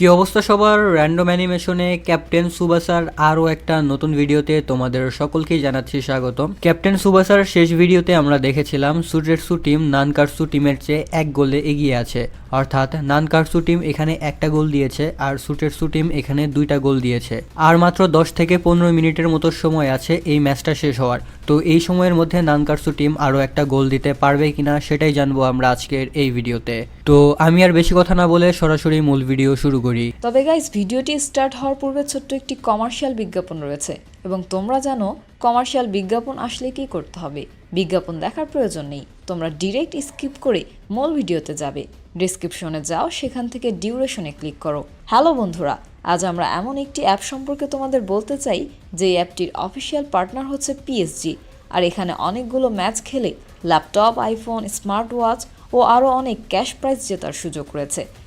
কি অবস্থা সবার? র্যান্ডম অ্যানিমেশনে ক্যাপ্টেন সুবাসার আরও একটা নতুন ভিডিওতে তোমাদের সকলকেই জানাচ্ছি স্বাগত ক্যাপ্টেন সুবাসার শেষ ভিডিওতে আমরা দেখেছিলাম সুজেটসু টিম নানকারসু টিমের চেয়ে এক গোলে এগিয়ে আছে। অর্থাৎ নানকারসু টিম এখানে একটা গোল দিয়েছে আর সুটেটসু টিম এখানে দুইটা গোল দিয়েছে। আর মাত্র দশ থেকে পনেরো মিনিটের মতো সময় আছে এই ম্যাচটা শেষ হওয়ার। তো এই সময়ের মধ্যে নানকারসু টিম আরও একটা গোল দিতে পারবে কিনা সেটাই জানব আমরা আজকের এই ভিডিওতে। তো আমি আর বেশি কথা না বলে সরাসরি মূল ভিডিও শুরু করি। তবে গাইস ভিডিওটি স্টার্ট হওয়ার পূর্বে ছোট্ট একটি কমার্শিয়াল বিজ্ঞাপন রয়েছে এবং তোমরা জানো কমার্শিয়াল বিজ্ঞাপন আসলে কি করতে হবে। বিজ্ঞাপন দেখার প্রয়োজন নেই। তোমরা ডিরেক্ট স্কিপ করে মূল ভিডিওতে যাবে। ডিসক্রিপশনে যাও, সেখান থেকে ডিউরেশনে ক্লিক করো। হ্যালো বন্ধুরা, আজ আমরা এমন একটি অ্যাপ সম্পর্কে তোমাদের বলতে চাই, যে অ্যাপটির অফিসিয়াল পার্টনার হচ্ছে পিএসজি আর এখানে অনেকগুলো ম্যাচ খেলে ল্যাপটপ আইফোন স্মার্ট ওয়াচ ও আরও অনেক ক্যাশ প্রাইজ জেতার সুযোগ রয়েছে।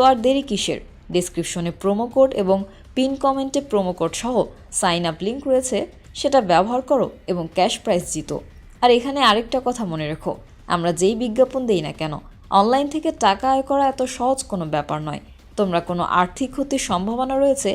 তো আর দেরি কিসের? ডিসক্রিপশনে প্রোমো কোড এবং পিন কমেন্টে প্রোমো কোড সহ সাইন আপ লিঙ্ক রয়েছে, সেটা ব্যবহার করো এবং ক্যাশ প্রাইজ জিতো। আর এখানে আরেকটা কথা মনে রেখো, আমরা যেই বিজ্ঞাপন দেই না কেন অনলাইন থেকে টাকা আয় করা এত সহজ কোনো ব্যাপার নয়। তোমরা কোনো আর্থিক ক্ষতির সম্ভাবনা রয়েছে,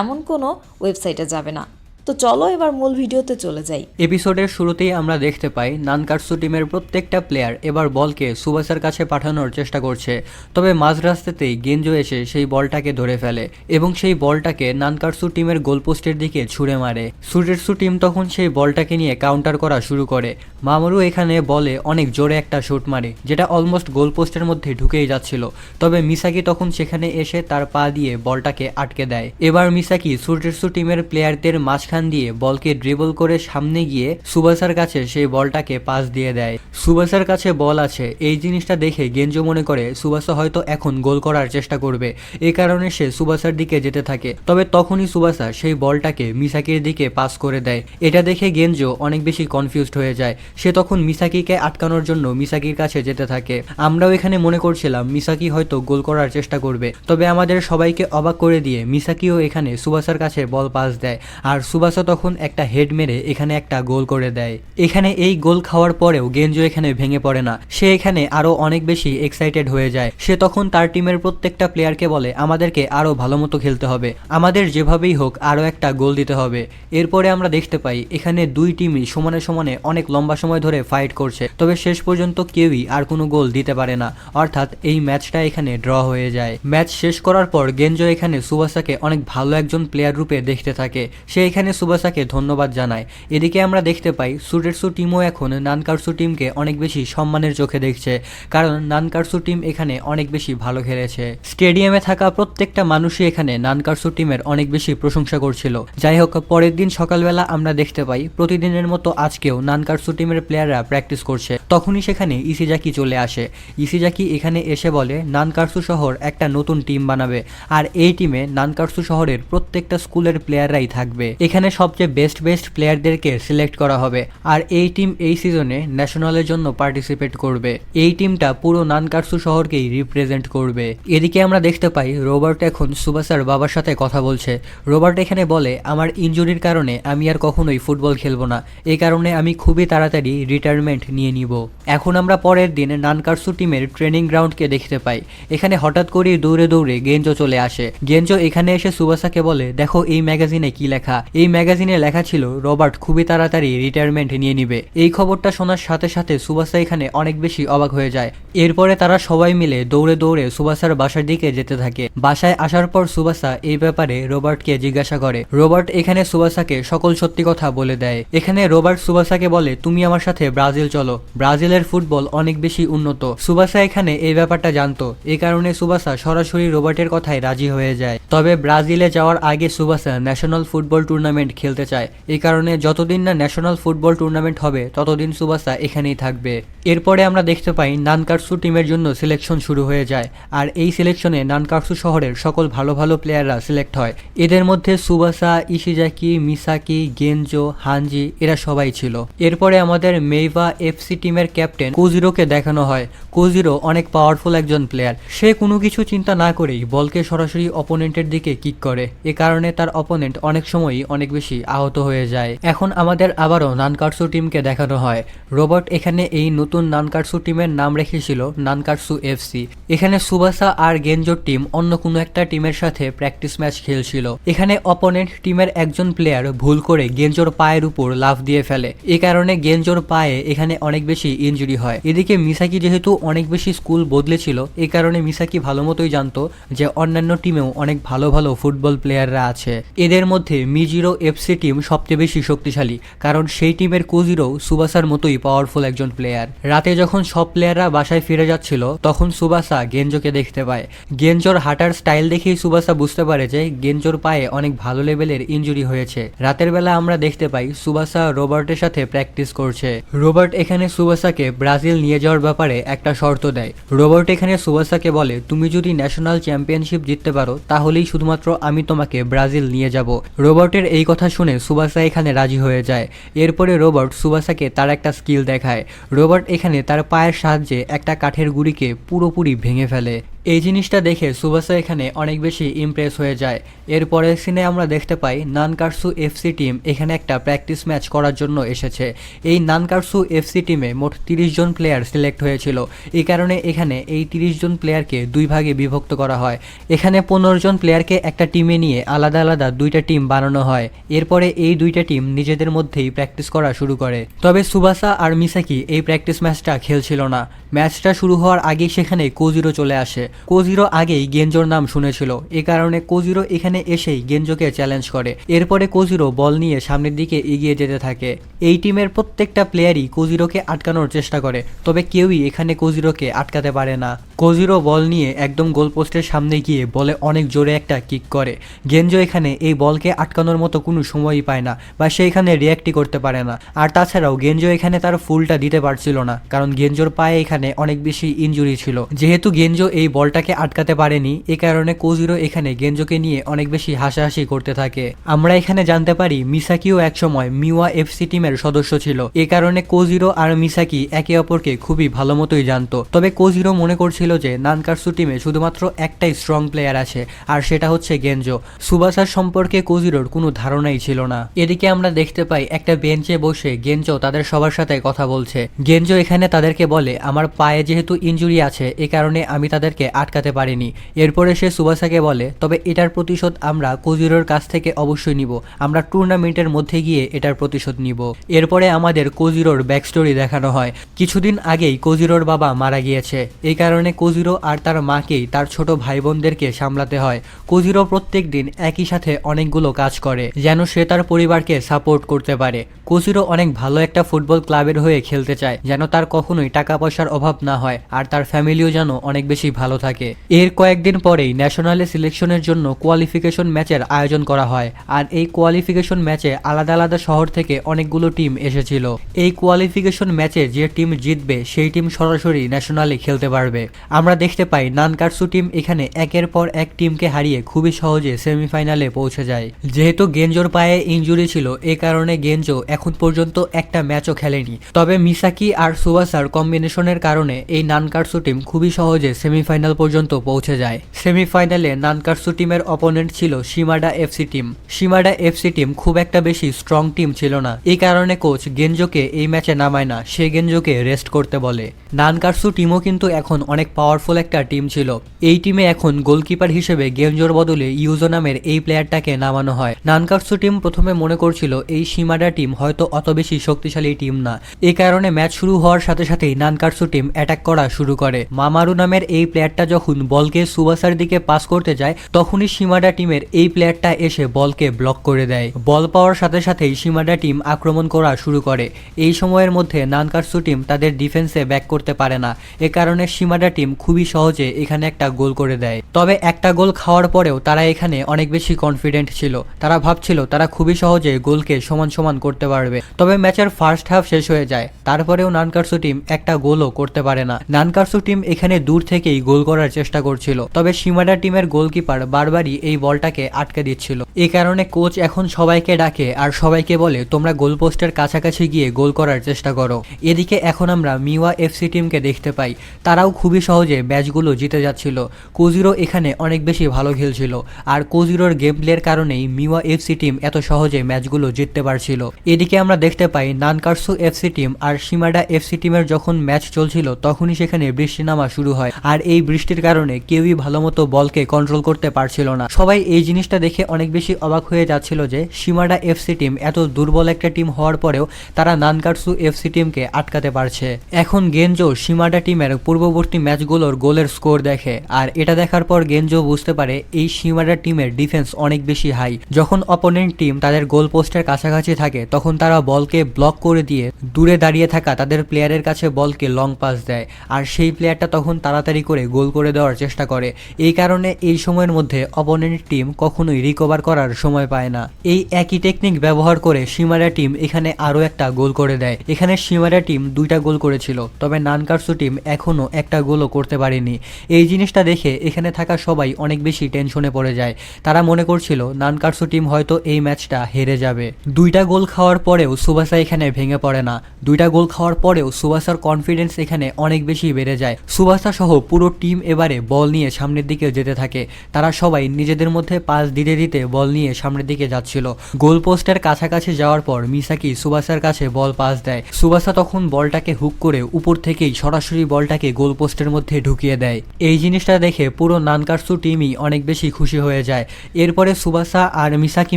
এমন কোনো ওয়েবসাইটে যাবে না। তো চলো এবার মূল ভিডিওতে চলে যাই। এপিসোডের শুরুতেই আমরা দেখতে পাই, নানকারসু টিমের প্রত্যেকটা প্লেয়ার এবার বলকে সুবাসের কাছে পাঠানোর চেষ্টা করছে। তবে মাঝ রাস্তাতেই গেঞ্জো এসে সেই বলটাকে ধরে ফেলে এবং সেই বলটাকে নানকারসু টিমের গোলপোস্টের দিকে ছুঁড়ে মারে। সুটেরসু টিম তখন সেই বলটাকে নিয়ে কাউন্টার করা শুরু করে। মামরু এখানে বলে অনেক জোরে একটা শুট মারে, যেটা অলমোস্ট গোলপোস্টের মধ্যে ঢুকেই যাচ্ছিল। তবে মিসাকি তখন সেখানে এসে তার পা দিয়ে বলটাকে আটকে দেয়। এবার মিসাকি সুটেরসু টিমের প্লেয়ারদের মাঝখান দিয়ে বলকে ড্রিবল করে সামনে গিয়ে সুবাসার কাছে সেই বলটাকে পাস দিয়ে দেয়। সুবাসার কাছে বল আছে, এই জিনিসটা দেখে গেঞ্জো মনে করে সুবাসা হয়তো এখন গোল করার চেষ্টা করবে। এই কারণে সে সুবাসার দিকে যেতে থাকে। তবে তখনই সুবাসা সেই বলটাকে মিসাকির দিকে পাস করে দেয়। এটা দেখে গেঞ্জো অনেক বেশি কনফিউজড হয়ে যায়। সে তখন মিসাকিকে আটকানোর জন্য মিসাকির কাছে যেতে থাকে। আমরাও এখানে মনে করছিলাম মিসাকি হয়তো গোল করার চেষ্টা করবে। তবে আমাদের সবাইকে অবাক করে দিয়ে মিসাকিও এখানে সুবাসার কাছে বল পাস দেয়। আর সুবাসা তখন একটা হেড মেরে এখানে একটা গোল করে দেয়। এখানে এই গোল খাওয়ার পরেও গেঞ্জো এখানে ভেঙে পড়ে না। সে এখানে আরও অনেক বেশি এক্সাইটেড হয়ে যায়। সে তখন তার টিমের প্রত্যেকটা প্লেয়ারকে বলে, আমাদেরকে আরও ভালো মতো খেলতে হবে। আমাদের যেভাবেই হোক আরও একটা গোল দিতে হবে। এরপরে আমরা দেখতে পাই, এখানে দুই টিমই সমানে সমানে অনেক লম্বা সময় ধরে ফাইট করছে। তবে শেষ পর্যন্ত কেউই আর কোনো গোল দিতে পারে না। অর্থাৎ এই ম্যাচটা এখানে ড্র হয়ে যায়। ম্যাচ শেষ করার পর গেঞ্জো এখানে সুবাসাকে অনেক ভালো একজন প্লেয়ার রূপে দেখতে থাকে। সে এখানে সুবাসাকে ধন্যবাদ জানায়। এদিকে আমরা দেখতে পাই, সুটেরসু টিমও এখন নানকারসু টিমকে অনেক বেশি সম্মানের চোখে দেখছে, কারণ নানকারসু টিম এখানে অনেক বেশি ভালো খেলেছে। স্টেডিয়ামে থাকা প্রত্যেকটা মানুষই এখানে নানকারসু টিমের অনেক বেশি প্রশংসা করছিল। যাই হোক, পরের দিন সকালবেলা আমরা দেখতে পাই, প্রতিদিনের মতো আজকেও নানকারসু টিমের প্লেয়াররা প্র্যাকটিস করছে। তখনই সেখানে ইসিজাকি চলে আসে। ইসিজাকি এখানে এসে বলে, নানকারসু শহর একটা নতুন টিম বানাবে। আর এই টিমে নানকারসু শহরের প্রত্যেকটা স্কুলের প্লেয়াররাই থাকবে। এখানে সবচেয়ে বেস্ট বেস্ট প্লেয়ারদেরকে সিলেক্ট করা হবে। আর এই টিম এই সিজনে ন্যাশনালের জন্য পার্টিসিপেট করবে। এই টিমটা পুরো নানকারসু শহরকেই রিপ্রেজেন্ট করবে। এদিকে আমরা দেখতে পাই, রোবার্ট এখন সুবাসার বাবার সাথে কথা বলছে। রোবার্ট এখানে বলে, আমার ইনজুরির কারণে আমি আর কখনোই ফুটবল খেলব না। এই কারণে আমি খুবই তাড়াতাড়ি রিটায়ারমেন্ট নিয়ে নিব। এখন আমরা পরের দিন নানকারসু টিমের ট্রেনিং গ্রাউন্ডকে দেখতে পাই। এখানে হঠাৎ করেই দৌড়ে দৌড়ে গেঞ্জো চলে আসে। গেঞ্জো এখানে এসে সুবাসাকে বলে, দেখো এই ম্যাগাজিনে কি লেখা? এই ম্যাগাজিনে লেখা ছিল, রবার্ট, খুবই তাড়াতাড়ি রিটায়ারমেন্ট নিয়ে নিবে। এই খবরটা শোনার সাথে সাথে সুবাসা এখানে অনেক বেশি অবাক হয়ে যায়। এরপরে তারা সবাই মিলে দৌড়ে দৌড়ে সুবাসার বাসার দিকে যেতে থাকে। বাসায় আসার পর সুবাসা এই ব্যাপারে রবার্টকে জিজ্ঞাসা করে। রবার্ট এখানে সুবাসাকে সকল সত্যি কথা বলে দেয়। এখানে রবার্ট সুবাসাকে বলে, তুমি আমার সাথে ব্রাজিল চলো। ব্রাজিলের ফুটবল অনেক বেশি উন্নত। সুবাসা এখানে এই ব্যাপারটা জানতো। এই কারণে সুবাসা সরাসরি রবার্টের কথায় রাজি হয়ে যায়। তবে ব্রাজিলে যাওয়ার আগে সুবাসা ন্যাশনাল ফুটবল টুর্নামেন্ট খেলতে চায়। এই কারণে যতদিন না ন্যাশনাল ফুটবল টুর্নামেন্ট হবে ততদিন সুবাসা এখানেই থাকবে। এরপরে আমরা দেখতে পাই নানকারসু টিমের জন্য সিলেকশন শুরু হয়ে যায়, আর এই সিলেকশনে নানকারসু শহরের সকল ভালো ভালো প্লেয়াররা সিলেক্ট হয়। এদের মধ্যে Tsubasa, Ishizaki, Misaki, Genzo, Hanji এরা সবাই ছিল। এরপরে আমাদের মেইভা এফসি টিমের ক্যাপ্টেন কোজিরোকে দেখানো হয়। কোজিরো অনেক পাওয়ারফুল একজন প্লেয়ার সে কোনো কিছু চিন্তা না করেই বলকে সরাসরি অপোনেন্টের দিকে কিক করে। এ কারণে তার অপোনেন্ট অনেক সময়ই অনেক বেশি আহত হয়ে যায়। এখন আমাদের আবারও নানকারসু টিমকে দেখানো হয়। রোবট এখানে এই নতুন নানকারসু টিমের নাম রেখেছিল নানকারসু এফসি। এখানে সুবাসা আর গেঞ্জোর টিম অন্য কোনো একটা টিমের সাথে প্র্যাকটিস ম্যাচ খেলছিল। এখানে অপোনেন্ট টিমের একজন প্লেয়ার ভুল করে গেঞ্জোর পায়ের উপর লাফ দিয়ে ফেলে। এ কারণে গেঞ্জোর পায়ে এখানে অনেক বেশি ইনজুরি হয়। এদিকে মিসাকি যেহেতু অনেক বেশি স্কুল বদলেছিল, এ কারণে মিসাকি ভালো মতোই জানতো যে অন্যান্য টিমেও অনেক ভালো ভালো ফুটবল প্লেয়াররা আছে। এদের মধ্যে মিজিরো এফসি টিম সবচেয়ে বেশি শক্তিশালী, কারণ সেই টিমের কোজিরো সুবাসার মতোই পাওয়ারফুল একজন প্লেয়ার রাতে যখন সব প্লেয়াররা বাসায় ফিরে যাচ্ছিল, তখন সুবাসা গেঞ্জোকে দেখতে পায়। গেঞ্জোর হাঁটার স্টাইল দেখেই সুবাসা বুঝতে পারে যে গেঞ্জোর পায়ে অনেক ভালো লেভেলের ইনজুরি হয়েছে। রাতের বেলা আমরা দেখতে পাই সুবাসা রোবার্টের সাথে প্র্যাকটিস করছে। রোবার্ট এখানে সুবাসাকে ব্রাজিল নিয়ে যাওয়ার ব্যাপারে একটা শর্ত দেয়। রোবার্ট এখানে সুবাসাকে বলে, তুমি যদি ন্যাশনাল চ্যাম্পিয়নশিপ জিততে পারো, তাহলেই শুধুমাত্র আমি তোমাকে ব্রাজিল নিয়ে যাব। রোবার্টের এই কথা শুনে সুবাসা এখানে রাজি হয়ে যায়। এরপরে রোবার্ট সুবাসাকে তার একটা স্কিল দেখায়। রোবট এখানে তার পায়ের সাহায্যে একটা কাঠের গুড়িকে পুরোপুরি ভেঙে ফেলে। এই জিনিসটা দেখে সুবাসা এখানে অনেক বেশি ইমপ্রেস হয়ে যায়। এরপরের সিনে আমরা দেখতে পাই নানকারসু এফসি টিম এখানে একটা প্র্যাকটিস ম্যাচ করার জন্য এসেছে। এই নানকারসু এফসি টিমে মোট তিরিশ জন প্লেয়ার সিলেক্ট হয়েছিল। এই কারণে এখানে এই তিরিশ জন প্লেয়ারকে দুই ভাগে বিভক্ত করা হয়। এখানে পনেরো জন প্লেয়ারকে একটা টিমে নিয়ে আলাদা আলাদা দুইটা টিম বানানো হয়। এরপরে এই দুইটা টিম নিজেদের মধ্যেই প্র্যাকটিস করা শুরু করে। তবে সুবাসা আর মিসাকি এই প্র্যাকটিস ম্যাচটা খেলছিল না। ম্যাচটা শুরু হওয়ার আগেই সেখানে কোজিরো চলে আসে। কোজিরো আগেই গেঞ্জোর নাম শুনেছিল। এ কারণে কোজিরো এখানে এসেই গেঞ্জোকে চ্যালেঞ্জ করে। এরপরে কোজিরো বল নিয়ে সামনের দিকে এগিয়ে যেতে থাকে। এই টিমের প্রত্যেকটা প্লেয়ারই কোজিরোকে আটকানোর চেষ্টা করে, তবে কেউই এখানে কোজিরোকে আটকাতে পারে না। কোজিরো বল নিয়ে একদম গোলপোস্টের সামনে গিয়ে বলে অনেক জোরে একটা কিক করে। গেঞ্জো এখানে এই বলকে আটকানোর মতো কোনো সময়ই পায় না, বা সে এখানে রিয়াক্টই করতে পারে না। আর তাছাড়াও গেঞ্জো এখানে তার ফুলটা দিতে পারছিল না, কারণ গেঞ্জোর পায়ে এখানে অনেক বেশি ইঞ্জুরি ছিল। যেহেতু গেঞ্জো এই বলটাকে আটকাতে পারেনি, এ কারণে কোজিরো এখানে গেঞ্জোকে নিয়ে অনেক বেশি হাসাহাসি করতে থাকে। আমরা এখানে জানতে পারি, মিসাকিও একসময় মিওয়া এফসি টিমের সদস্য ছিল। এ কারণে কোজিরো আর মিসাকি একে অপরকে খুবই ভালো মতোই জানতো। তবে কোজিরো মনে করছিল যে, নানকারসু টিমে শুধুমাত্র একটাই স্ট্রং প্লেয়ার আছে, আর সেটা হচ্ছে গেঞ্জো। সুবাসার সম্পর্কে কোজিরোর কোনো ধারণাই ছিল না। এদিকে আমরা দেখতে পাই, একটা বেঞ্চে বসে গেঞ্জো তাদের সবার সাথে কথা বলছে। গেঞ্জো এখানে তাদেরকে বলে, আমার পায়ে যেহেতু ইঞ্জুরি আছে, এ কারণে আমি তাদেরকে আটকাতে পারিনি। এরপরে সে সুবাসাকে বলে, তবে এটার প্রতিশোধ আমরা কোজিরোর কাছ থেকে অবশ্যই নিব। আমরা টুর্নামেন্টের মধ্যে গিয়ে এটার প্রতিশোধ নিব। এরপরে আমাদের কোজিরোর ব্যাক স্টোরি দেখানো হয়। কিছুদিন আগেই কোজিরোর বাবা মারা গিয়েছে। এই কারণে কোজিরো আর তার মাকেই তার ছোট ভাই বোনদেরকে সামলাতে হয়। কোজিরো প্রত্যেক দিন একই সাথে অনেকগুলো কাজ করে, যেন সে তার পরিবারকে সাপোর্ট করতে পারে। কোজিরো অনেক ভালো একটা ফুটবল ক্লাবের হয়ে খেলতে চায়, যেন তার কখনোই টাকা পয়সার অভাব না হয়, আর তার ফ্যামিলিও যেন অনেক বেশি ভালো থাকে। এর কয়েকদিন পরেই ন্যাশনালে সিলেকশনের জন্য কোয়ালিফিকেশন ম্যাচের আয়োজন করা হয়। আর এই কোয়ালিফিকেশন ম্যাচে আলাদা আলাদা শহর থেকে অনেকগুলো টিম এসেছিল। এই কোয়ালিফিকেশন ম্যাচে যে টিম জিতবে, সেই টিম সরাসরি ন্যাশনালে খেলতে পারবে। আমরা দেখতে পাই নানকারসু টিম এখানে একের পর এক টিমকে হারিয়ে খুবই সহজে সেমিফাইনালে পৌঁছে যায়। যেহেতু গেঞ্জোর পায়ে ইনজুরি ছিল, এ কারণে গেঞ্জো এখন পর্যন্ত একটা ম্যাচও খেলেনি। তবে মিসাকি আর সুবাসার কম্বিনেশনের কারণে এই নানকারসু টিম খুবই সহজে সেমিফাইনাল পর্যন্ত পৌঁছে যায়। সেমিফাইনালে নানকারসু টিমের অপোনেন্ট ছিল সীমাডা এফসি টিম। সীমাডা এফসি টিম খুব একটা বেশি স্ট্রং টিম ছিল না। এই কারণে কোচ গেঞ্জোকে এই ম্যাচে নামায় না, সে গেঞ্জোকে রেস্ট করতে বলে। নানকারসু টিমও কিন্তু এখন অনেক পাওয়ারফুল একটা টিম ছিল। এই টিমে এখন গোলকিপার হিসেবে গেঞ্জোর বদলে ইউজো নামের এই প্লেয়ারটাকে নামানো হয়। নানকারসু টিম প্রথমে মনে করছিল, এই সীমাডা টিম হয়তো অত বেশি শক্তিশালী টিম না। এই কারণে ম্যাচ শুরু হওয়ার সাথে সাথেই নানকারসু টিম অ্যাটাক করা শুরু করে। মামারু নামের এই প্লেয়ারটা যখন বলকে সুবাসার দিকে পাস করতে যায়, তখনই সীমাডা টিমের এই প্লেয়ারটা এসে বলকে ব্লক করে দেয়। বল পাওয়ার সাথে সাথেই সীমাডা টিম আক্রমণ করা শুরু করে। এই সময়ের মধ্যে নানকারসু টিম তাদের ডিফেন্সে ব্যাক করতে পারে না। এ কারণে সীমাডা টিম খুবই সহজে এখানে একটা গোল করে দেয়। তবে একটা গোল খাওয়ার পরেও তারা এখানে অনেক বেশি কনফিডেন্ট ছিল। তারা ভাবছিল তারা খুবই সহজে গোলকে সমান সমান করতে পারবে। তবে ম্যাচের ফার্স্ট হাফ শেষ হয়ে যায়। তারপরেও নানকারসু টিম একটা গোলও করতে পারে না। নানকারসু টিম এখানে দূর থেকেই গোল করার চেষ্টা করছিল, তবে সীমাডা টিমের গোলকিপার বারবারই এই বলটাকে আটকে দিচ্ছিল। এই কারণে কোচ এখন সবাইকে ডাকে আর সবাইকে বলে, তোমরা গোল পোস্টের কাছাকাছি গিয়ে গোল করার চেষ্টা করো। এদিকে এখন আমরা মিওয়া এফসি টিমকে দেখতে পাই। তারাও খুবই সহজে ম্যাচগুলো জিতে যাচ্ছিল। কোজিরো এখানে অনেক বেশি ভালো খেলছিল আর কোজিরোর গেম প্লের কারণেই মিওয়া এফসি টিম এত সহজে ম্যাচগুলো জিততে পারছিল। এদিকে আমরা দেখতে পাই নানকারসু এফসি টিম আর সীমাডা এফসি টিমের যখন ম্যাচ চলছিল, তখনই সেখানে বৃষ্টি নামা শুরু হয় আর এই বৃষ্টির কারণে কেউই ভালো মতো বলকে কন্ট্রোল করতে পারছিল না। সবাই এই জিনিসটা দেখে অনেক বেশি অবাক হয়ে যাচ্ছিল যে, সীমাডা এফসি টিম এত দুর্বল একটা টিম হওয়ার পরেও তারা নানকারসু এফসি টিমকে আটকাতে পারছে। এখন গেঞ্জো সীমাডা টিমের পূর্ববর্তী ম্যাচগুলোর গোলের স্কোর দেখে, আর এটা দেখার পর গেঞ্জো বুঝতে পারে এই সীমাডা টিমের ডিফেন্স অনেক বেশি হাই। যখন অপোনেন্ট টিম তাদের গোল পোস্টের কাছাকাছি থাকে, তখন তারা বলকে ব্লক করে দিয়ে দূরে দাঁড়িয়ে থাকা তাদের প্লেয়ারের কাছে বলকে লং পাস দেয়, আর সেই প্লেয়ারটা তখন তাড়াতাড়ি করে গোল করে দেওয়ার চেষ্টা করে। এই কারণে এই সময়ের মধ্যে অপোনেন্ট টিম কখনোই রিকভার করার সময় পায় না। এই একই টেকনিক ব্যবহার করে সীমারা টিম এখানে আরও একটা গোল করে দেয়। এখানে সীমারা টিম দুইটা গোল করেছিল, তবে নানকারসু টিম এখনও একটা গোলও করতে পারেনি। এই জিনিসটা দেখে এখানে থাকা সবাই অনেক বেশি টেনশনে পড়ে যায়। তারা মনে করছিল, নানকারসু টিম হয়তো এই ম্যাচটা হেরে যাবে। দুইটা গোল খাওয়ার পরেও সুবাসা এখানে ভেঙে পড়ে না। দুইটা গোল খাওয়ার পরেও সুবাসার কনফিডেন্স এখানে অনেক বেশি বেড়ে যায়। সুবাসা সহ পুরো টিম এবারে বল নিয়ে সামনের দিকে যেতে থাকে। তারা সবাই নিজেদের মধ্যে পাস দিতে দিতে বল নিয়ে সামনের দিকে যাচ্ছিল। গোল পোস্টের কাছাকাছি যাওয়ার পর মিসাকি সুবাসার কাছে বল পাস দেয়। সুবাসা তখন বলটাকে হুক করে উপর থেকেই সরাসরি বলটাকে গোল পোস্টের মধ্যে ঢুকিয়ে দেয়। এই জিনিসটা দেখে পুরো নানকারসু টিমই অনেক বেশি খুশি হয়ে যায়। এরপরে সুবাসা আর মিসাকি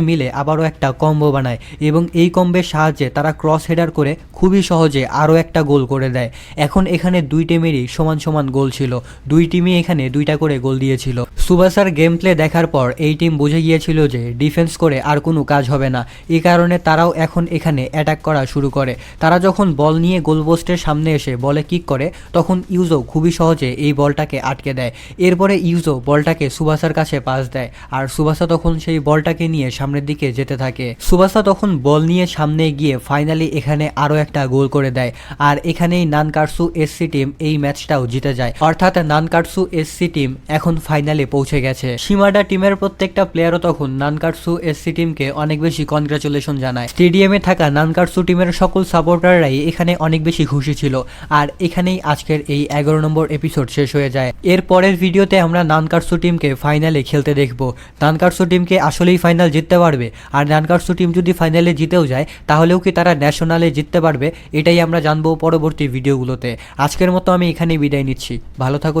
মিলে আবারও একটা কম্বো বানায় এবং এই কম্বের সাহায্যে তারা ক্রস হেডার করে খুবই সহজে আরও একটা গোল করে দেয়। এখন এখানে দুই টিমেরই সমান সমান গোল ছিল। দুই টিমই এখানে দুইটা করে গোল দিয়েছিল। সুবাসার গেম প্লে দেখার পর এই টিম বুঝে গিয়েছিল যে ডিফেন্স করে আর কোনো কাজ হবে না। এই কারণে তারাও এখন এখানে অ্যাটাক করা শুরু করে। তারা যখন বল নিয়ে গোল পোস্টের সামনে এসে বলে কিক করে, তখন ইউজো খুবই সহজে এই বলটাকে আটকে দেয়। এরপরে ইউজো বলটাকে সুবাসার কাছে পাস দেয় আর সুবাসা তখন সেই বলটাকে নিয়ে সামনের দিকে যেতে থাকে। সুবাসা তখন বল নিয়ে সামনে গিয়ে ফাইনালি এখানে আরও একটা গোল করে দেয়। আর এখানেই নানকারসু এসসি টিম এই ম্যাচটাও জিতে যায়। অর্থাৎ নানকারসু এসসি টিম এখন ফাইনালে পৌঁছে গেছে। সীমাডা টিমের প্রত্যেকটা প্লেয়ারও তখন নানকারসু এসসি টিমকে অনেক বেশি কনগ্রাচুলেশন জানায়। স্টেডিয়ামে থাকা নানকারসু টিমের সকল সাপোর্টাররাই এখানে অনেক বেশি খুশি ছিল। আর এখানেই আজকের এই এগারো নম্বর এপিসোড শেষ হয়ে যায়। এর পরের ভিডিওতে আমরা নানকারসু টিমকে ফাইনালে খেলতে দেখব। নানকারসু টিমকে আসলেই ফাইনাল জিততে পারবে। আর নানকারসু টিম যদি ফাইনালে জিতেও যায়, তাহলেও কি তারা ন্যাশনালে জিততে পারবে? এটাই আমরা জানব পরবর্তী ভিডিওগুলোতে। আজকের মতো আমি এখানেই বিদায় নিচ্ছি। ভালো থাকো